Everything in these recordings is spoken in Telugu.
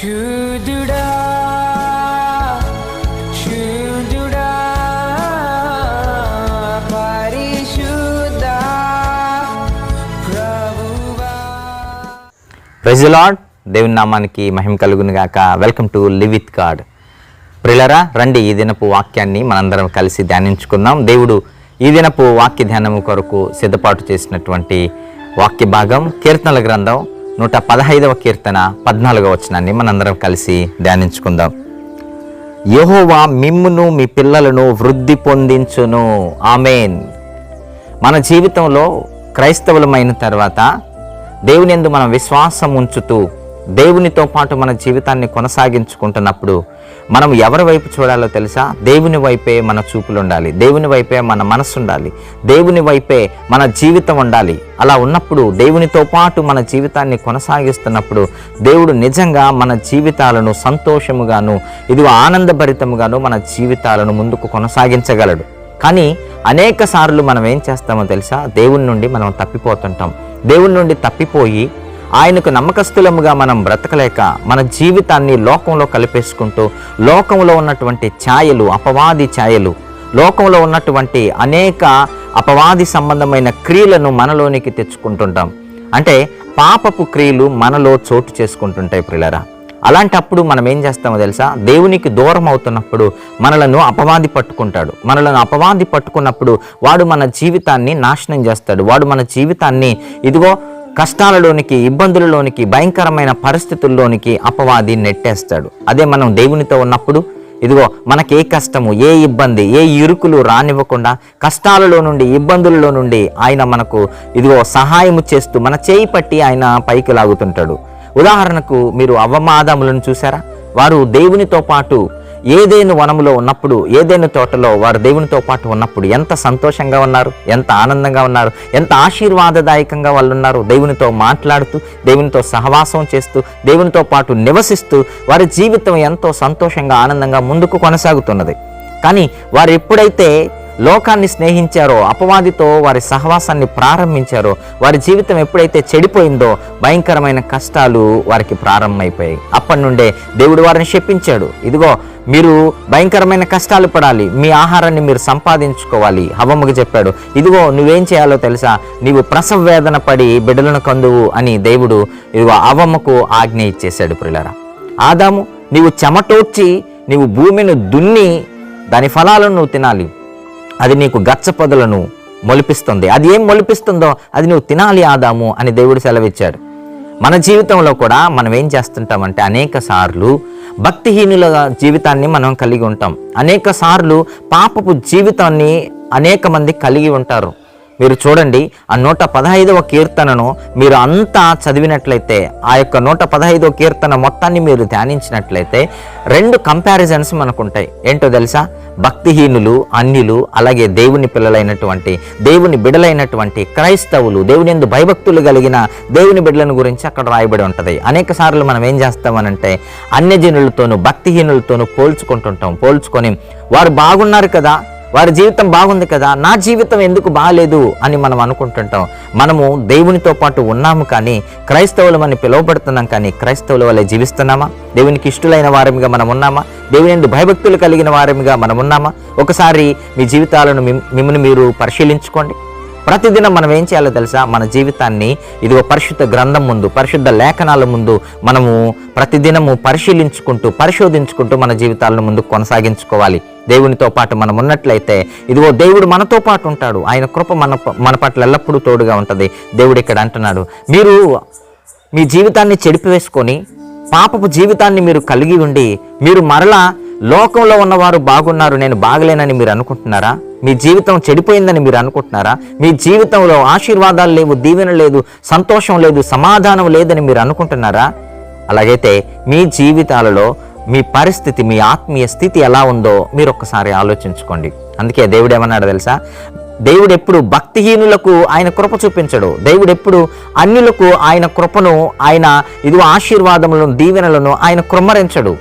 శుద్ధుడా శుద్ధుడా పరిశుద్ధ ప్రభువా. ప్రైజ్ దేవుని నామానికి మహిమ కలుగును గాక. Welcome to live with God. ప్రిలరా రండి ఈ దినపు వాక్యాన్ని మనందరం కలిసి ధ్యానించుకుందాం. దేవుడు ఈ దినపు వాక్య ధ్యానము కొరకు సిద్ధపాటు చేసినటువంటి వాక్య భాగం కీర్తనల గ్రంథం నూట పదహైదవ కీర్తన పద్నాలుగవ వచనాన్ని మనందరం కలిసి ధ్యానించుకుందాం. యహోవా మిమ్మును మీ పిల్లలను వృద్ధి పొందించును. ఆమెన్. మన జీవితంలో క్రైస్తవులమైన తర్వాత దేవుని ఎందు మనం విశ్వాసం ఉంచుతూ దేవునితో పాటు మన జీవితాన్ని కొనసాగించుకుంటున్నప్పుడు మనం ఎవరి వైపు చూడాలో తెలుసా? దేవుని వైపే మన చూపులు ఉండాలి. దేవుని వైపే మన మనసు ఉండాలి. దేవుని వైపే మన జీవితం ఉండాలి. అలా ఉన్నప్పుడు దేవునితో పాటు మన జీవితాన్ని కొనసాగిస్తున్నప్పుడు దేవుడు నిజంగా మన జీవితాలను సంతోషముగాను ఇది ఆనందభరితముగాను మన జీవితాలను ముందుకు కొనసాగించగలడు. కానీ అనేక సార్లు మనం ఏం చేస్తామో తెలుసా? దేవుని నుండి మనం తప్పిపోతుంటాం. దేవుని నుండి తప్పిపోయి ఆయనకు నమ్మకస్తులముగా మనం బ్రతకలేక మన జీవితాన్ని లోకంలో కలిపేసుకుంటూ లోకంలో ఉన్నటువంటి ఛాయలు అపవాది ఛాయలు లోకంలో ఉన్నటువంటి అనేక అపవాది సంబంధమైన క్రియలను మనలోనికి తెచ్చుకుంటుంటాం. అంటే పాపపు క్రియలు మనలో చోటు చేసుకుంటుంటాయి ప్రిలరా అలాంటప్పుడు మనం ఏం చేస్తామో తెలుసా? దేవునికి దూరం అవుతున్నప్పుడు మనలను అపవాది పట్టుకుంటాడు. మనలను అపవాది పట్టుకున్నప్పుడు వాడు మన జీవితాన్ని నాశనం చేస్తాడు. వాడు మన జీవితాన్ని ఇదిగో కష్టాలలోనికి ఇబ్బందులలోనికి భయంకరమైన పరిస్థితుల్లోనికి అపవాది నెట్టేస్తాడు. అదే మనం దేవునితో ఉన్నప్పుడు ఇదిగో మనకి ఏ కష్టము ఏ ఇబ్బంది ఏ ఇరుకులు రానివ్వకుండా కష్టాలలో నుండి ఇబ్బందులలో నుండి ఆయన మనకు ఇదిగో సహాయము చేస్తూ మన చేయి పట్టి ఆయన పైకి లాగుతుంటాడు. ఉదాహరణకు మీరు అవమాదములను చూసారా వారు దేవునితో పాటు ఏదేను వనములో ఉన్నప్పుడు ఏదేను తోటలో వారు దేవునితో పాటు ఉన్నప్పుడు ఎంత సంతోషంగా ఉన్నారు ఎంత ఆనందంగా ఉన్నారు ఎంత ఆశీర్వాదదాయకంగా వాళ్ళు ఉన్నారు. దేవునితో మాట్లాడుతూ దేవునితో సహవాసం చేస్తూ దేవునితో పాటు నివసిస్తూ వారి జీవితం ఎంతో సంతోషంగా ఆనందంగా ముందుకు కొనసాగుతున్నది. కానీ వారు ఎప్పుడైతే లోకాన్ని స్నేహించారో అపవాదితో వారి సహవాసాన్ని ప్రారంభించారో వారి జీవితం ఎప్పుడైతే చెడిపోయిందో భయంకరమైన కష్టాలు వారికి ప్రారంభమైపోయాయి. అప్పటి నుండే దేవుడు వారిని శపించాడు. ఇదిగో మీరు భయంకరమైన కష్టాలు పడాలి. మీ ఆహారాన్ని మీరు సంపాదించుకోవాలి. హవమ్మకి చెప్పాడు. ఇదిగో నువ్వేం చేయాలో తెలుసా? నీవు ప్రసవ వేదన పడి బిడ్డలను కందువు అని దేవుడు ఇదిగో అవమ్మకు ఆజ్ఞ ఇచ్చేశాడు ప్రిలరా. ఆదాము నీవు చెమటోడ్చి నీవు భూమిని దున్ని దాని ఫలాలను నువ్వు తినాలి. అది నీకు గచ్చ పొదలను మొలిపిస్తుంది. అది ఏం మొలిపిస్తుందో అది నువ్వు తినాలి ఆదాము అని దేవుడు సెలవిచ్చాడు. మన జీవితంలో కూడా మనం ఏం చేస్తుంటామంటే అనేక సార్లు భక్తిహీనుల జీవితాన్ని మనం కలిగి ఉంటాం. అనేక సార్లు పాపపు జీవితాన్ని అనేక మంది కలిగి ఉంటారు. మీరు చూడండి ఆ నూట పదహైదవ కీర్తనను మీరు అంతా చదివినట్లయితే ఆ యొక్క నూట పదహైదవ కీర్తన మొత్తాన్ని మీరు ధ్యానించినట్లయితే రెండు కంపారిజన్స్ మనకు ఉంటాయి ఏంటో తెలుసా? భక్తిహీనులు అన్యులు అలాగే దేవుని పిల్లలైనటువంటి దేవుని బిడలైనటువంటి క్రైస్తవులు దేవుని ఎందు భయభక్తులు కలిగిన దేవుని బిడ్డలను గురించి అక్కడ రాయబడి ఉంటుంది. అనేక సార్లు మనం ఏం చేస్తామనంటే అన్యజనులతోనూ భక్తిహీనులతోనూ పోల్చుకుంటుంటాం. పోల్చుకొని వారు బాగున్నారు కదా వారి జీవితం బాగుంది కదా నా జీవితం ఎందుకు బాగాలేదు అని మనం అనుకుంటుంటాం. మనము దేవునితో పాటు ఉన్నాము కానీ క్రైస్తవులమని పిలువబడుతున్నాం కానీ క్రైస్తవుల వల్ల జీవిస్తున్నామా? దేవునికి ఇష్టలైన వారమిగా మనం ఉన్నామా? దేవుని ఎందు భయభక్తులు కలిగిన వారమిగా మనం ఉన్నామా? ఒకసారి మీ జీవితాలను మిమ్- మిమ్మల్ని మీరు పరిశీలించుకోండి. ప్రతిదినం మనం ఏం చేయాలో తెలుసా? మన జీవితాన్ని ఇదిగో పరిశుద్ధ గ్రంథం ముందు పరిశుద్ధ లేఖనాల ముందు మనము ప్రతిదినము పరిశీలించుకుంటూ పరిశోధించుకుంటూ మన జీవితాలను ముందు కొనసాగించుకోవాలి. దేవునితో పాటు మనం ఉన్నట్లయితే ఇదిగో దేవుడు మనతో పాటు ఉంటాడు. ఆయన కృప మన మన పట్ల ఎల్లప్పుడూ తోడుగా ఉంటుంది. దేవుడు ఇక్కడ అంటున్నాడు. మీరు మీ జీవితాన్ని చెడిపివేసుకొని పాపపు జీవితాన్ని మీరు కలిగి ఉండి మీరు మరలా లోకంలో ఉన్నవారు బాగున్నారు నేను బాగలేనని మీరు అనుకుంటున్నారా? మీ జీవితం చెడిపోయిందని మీరు అనుకుంటున్నారా? మీ జీవితంలో ఆశీర్వాదాలు లేవు దీవెన లేదు సంతోషం లేదు సమాధానం లేదని మీరు అనుకుంటున్నారా? అలాగైతే మీ జీవితాలలో మీ పరిస్థితి మీ ఆత్మీయ స్థితి ఎలా ఉందో మీరు ఒక్కసారి ఆలోచించుకోండి. అందుకే దేవుడు ఏమన్నాడు తెలుసా? దేవుడు ఎప్పుడు భక్తిహీనులకు ఆయన కృప చూపించడు. దేవుడు ఎప్పుడు అన్యులకు ఆయన కృపను ఆయన ఇదిగో ఆశీర్వాదములను దీవెనలను ఆయన కృమ్మరించడు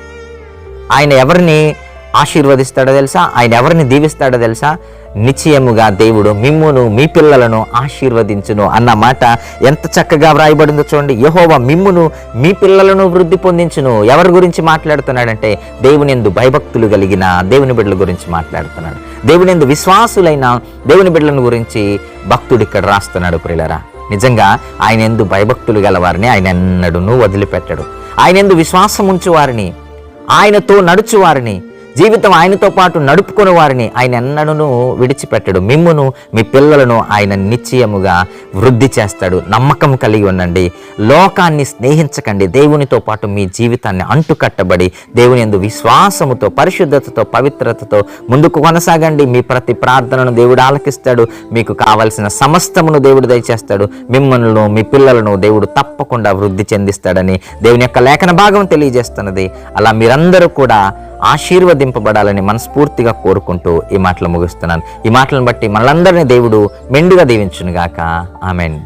ఆయన ఎవరిని ఆశీర్వదిస్తాడో తెలుసా? ఆయన ఎవరిని దీవిస్తాడో తెలుసా? నిశ్చయముగా దేవుడు మిమ్మును మీ పిల్లలను ఆశీర్వదించును అన్న మాట ఎంత చక్కగా వ్రాయబడిందో చూడండి. యహోవ మిమ్మును మీ పిల్లలను వృద్ధి పొందించును. ఎవరి గురించి మాట్లాడుతున్నాడంటే దేవుని ఎందు భయభక్తులు కలిగిన దేవుని బిడ్డల గురించి మాట్లాడుతున్నాడు. దేవుని ఎందు విశ్వాసులైన దేవుని బిడ్డలను గురించి భక్తుడు ఇక్కడ రాస్తున్నాడు ప్రియులరా. నిజంగా ఆయన ఎందు భయభక్తులు గలవారిని ఆయన ఎన్నడూ వదిలిపెట్టడు. ఆయన ఎందు విశ్వాసం ఉంచు వారిని ఆయనతో నడుచువారిని జీవితం ఆయనతో పాటు నడుపుకున్న వారిని ఆయన ఎన్నడూ విడిచిపెట్టడు. మిమ్మును మీ పిల్లలను ఆయన నిశ్చయముగా వృద్ధి చేస్తాడు. నమ్మకం కలిగి ఉండండి. లోకాన్ని స్నేహించకండి. దేవునితో పాటు మీ జీవితాన్ని అంటుకట్టబడి దేవుని ఎందు విశ్వాసముతో పరిశుద్ధతతో పవిత్రతతో ముందుకు కొనసాగండి. మీ ప్రతి ప్రార్థనను దేవుడు ఆలకిస్తాడు. మీకు కావలసిన సమస్తమును దేవుడు దయచేస్తాడు. మిమ్మల్ని మీ పిల్లలను దేవుడు తప్పకుండా వృద్ధి చెందిస్తాడని దేవుని యొక్క లేఖన భాగం తెలియజేస్తున్నది. అలా మీరందరూ కూడా ఆశీర్వదింపబడాలని మనస్ఫూర్తిగా కోరుకుంటూ ఈ మాటలు ముగిస్తున్నాను. ఈ మాటలను బట్టి మనలందరినీ దేవుడు మెండుగా దీవించునుగాక. ఆమెన్.